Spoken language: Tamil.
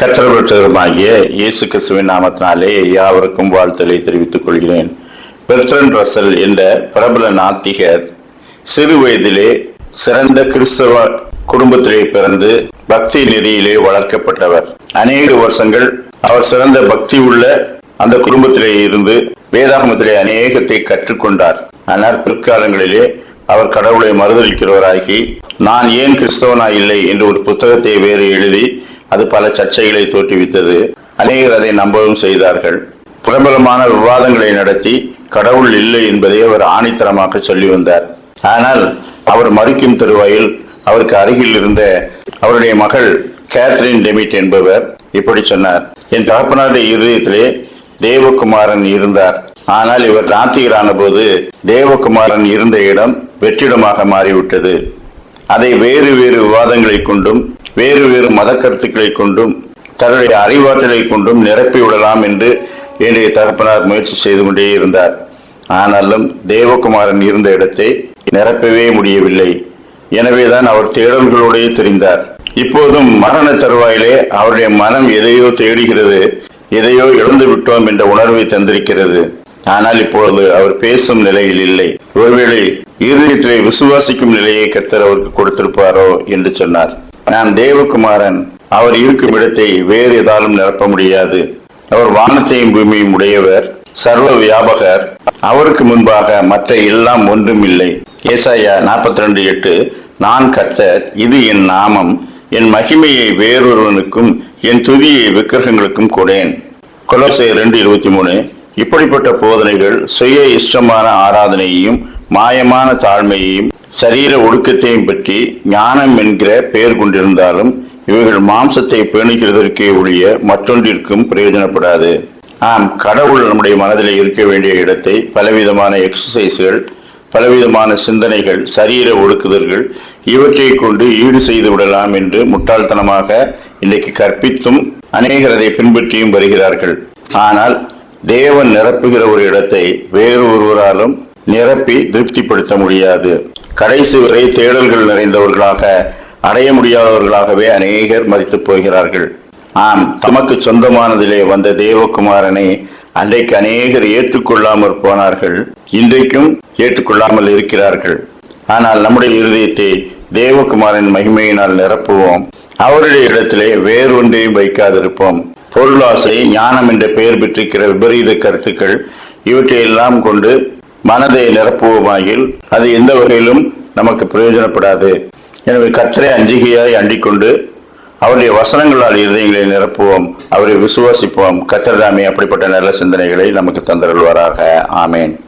கற்றவற்றவருமாகிய இயேசு கிறிஸ்துவின் நாமத்தினாலே யாவருக்கும் வாழ்த்தலை தெரிவித்துக் கொள்கிறேன். பெர்ட்ரன் ரசல் என்ற பிரபல நாத்திகர் சிறு வயதிலே சிறந்த கிறிஸ்தவ குடும்பத்திலே பிறந்து பக்தி நெறியிலே வளர்க்கப்பட்டவர். அநேக வருஷங்கள் அவர் சிறந்த பக்தி உள்ள அந்த குடும்பத்திலே இருந்து வேதாகமத்திலே அநேகத்தை கற்றுக்கொண்டார். ஆனால் பிற்காலங்களிலே அவர் கடவுளை மறுதளிக்கிறவராகி நான் ஏன் கிறிஸ்தவனா இல்லை? என்று ஒரு புத்தகத்தை வேறு எழுதி அது பல சர்ச்சைகளை தோற்றுவித்தது. அநேகர் அதை நம்பவும் செய்தார்கள். பிரபலமான விவாதங்களை நடத்தி கடவுள் இல்லை என்பதை அவர் ஆணித்தரமாக சொல்லி வந்தார். ஆனால் அவர் மறிக்கும் தருவாயில் அவருக்கு அருகில் இருந்த அவருடைய மகள் கேத்ரின் டெமிட் என்பவர் இப்படி சொன்னார். என் தகப்பனாருடைய இருதயத்திலே தேவகுமாரன் இருந்தார். ஆனால் இவர் நாத்திகரான போது தேவகுமாரன் இருந்த இடம் வெற்றிடமாக மாறிவிட்டது. அதை வேறு வேறு விவாதங்களை கொண்டும் வேறு வேறு மத கருத்துக்களை கொண்டும் தன்னுடைய அறிவாற்றலை கொண்டும் நிரப்பி விடலாம் என்று என்னுடைய தகப்பனார் முயற்சி செய்து கொண்டே இருந்தார். ஆனாலும் தேவகுமாரன் இருந்த இடத்தை நிரப்பவே முடியவில்லை. எனவேதான் அவர் தேடல்களோடே தெரிந்தார். இப்போதும் மரண தருவாயிலே அவருடைய மனம் எதையோ தேடுகிறது எதையோ இழந்து விட்டோம் என்ற உணர்வை தந்திருக்கிறது. ஆனால் இப்பொழுது அவர் பேசும் நிலையில் இல்லை. ஒருவேளை இருதயத்திலே விசுவாசிக்கும் நிலையை கத்தர் அவருக்கு கொடுத்திருப்பாரோ என்று சொன்னார். நான் தேவகுமாரன். அவர் இருக்கும் இடத்தை வேறு எதாலும் நிரப்ப முடியாது. அவர் வானத்தையும் பூமியும் உடையவர் சர்வ வியாபகர். அவருக்கு முன்பாக மற்ற எல்லாம் ஒன்றும் இல்லை. ஏசாயா நாற்பத்தி ரெண்டு எட்டு நான் கர்த்தர் இது என் நாமம். என் மகிமையை வேறொருவனுக்கும் என் துதியை விக்கிரகங்களுக்கும் கொடேன் கொலோசை ரெண்டு இருபத்தி மூணு இப்படிப்பட்ட போதனைகள் சுய இஷ்டமான ஆராதனையையும் மாயமான தாழ்மையையும் சரீர ஒடுக்கத்தையும் பற்றி ஞானம் என்கிற பெயர் கொண்டிருந்தாலும் இவைகள் மாம்சத்தை பேணிக்கிறதற்கே ஒழிய மற்றொன்றிற்கும் பிரயோஜனப்படாது. ஆம் கடவுள் நம்முடைய மனதில் இருக்க வேண்டிய இடத்தை பலவிதமான எக்ஸசைஸ்கள் பலவிதமான சிந்தனைகள் சரீர ஒடுக்குதல்கள் இவற்றை கொண்டு ஈடு செய்து விடலாம் என்று முட்டாள்தனமாக இன்றைக்கு கற்பித்தும் அநேகர் அதை பின்பற்றியும் வருகிறார்கள். ஆனால் தேவன் நிரப்புகிற ஒரு இடத்தை வேறு ஒருவராலும் நிரப்பி திருப்திப்படுத்த முடியாது. கடைசி வரை தேடல்கள் நிறைந்தவர்களாக அடைய முடியாதவர்களாகவே அநேகர் மதித்து போகிறார்கள். ஆம் தமக்கு சொந்தமானதிலே வந்த தேவகுமாரனை அன்றைக்கு அநேகர் ஏற்றுக்கொள்ளாமற் போனார்கள். இன்றைக்கும் ஏற்றுக்கொள்ளாமல் இருக்கிறார்கள். ஆனால் நம்முடைய இருதயத்தை தேவகுமாரின் மகிமையினால் நிரப்புவோம். அவருடைய இடத்திலே வேறொன்றையும் வைக்காதிருப்போம். பொருளாசை ஞானம் என்ற பெயர் பெற்றிருக்கிற விபரீத கருத்துக்கள் இவற்றையெல்லாம் கொண்டு மனதை நிரப்புவோமாயில் அது எந்த வகையிலும் நமக்கு பிரயோஜனப்படாது. எனவே கத்தரை அஞ்சிகையாய் அண்டிக்கொண்டு அவருடைய வசனங்களால் இருதயங்களை நிரப்புவோம் அவரை விசுவாசிப்போம். கத்தர்தாமே அப்படிப்பட்ட நல்ல சிந்தனைகளை நமக்கு தந்தருள்வாராக. ஆமேன்.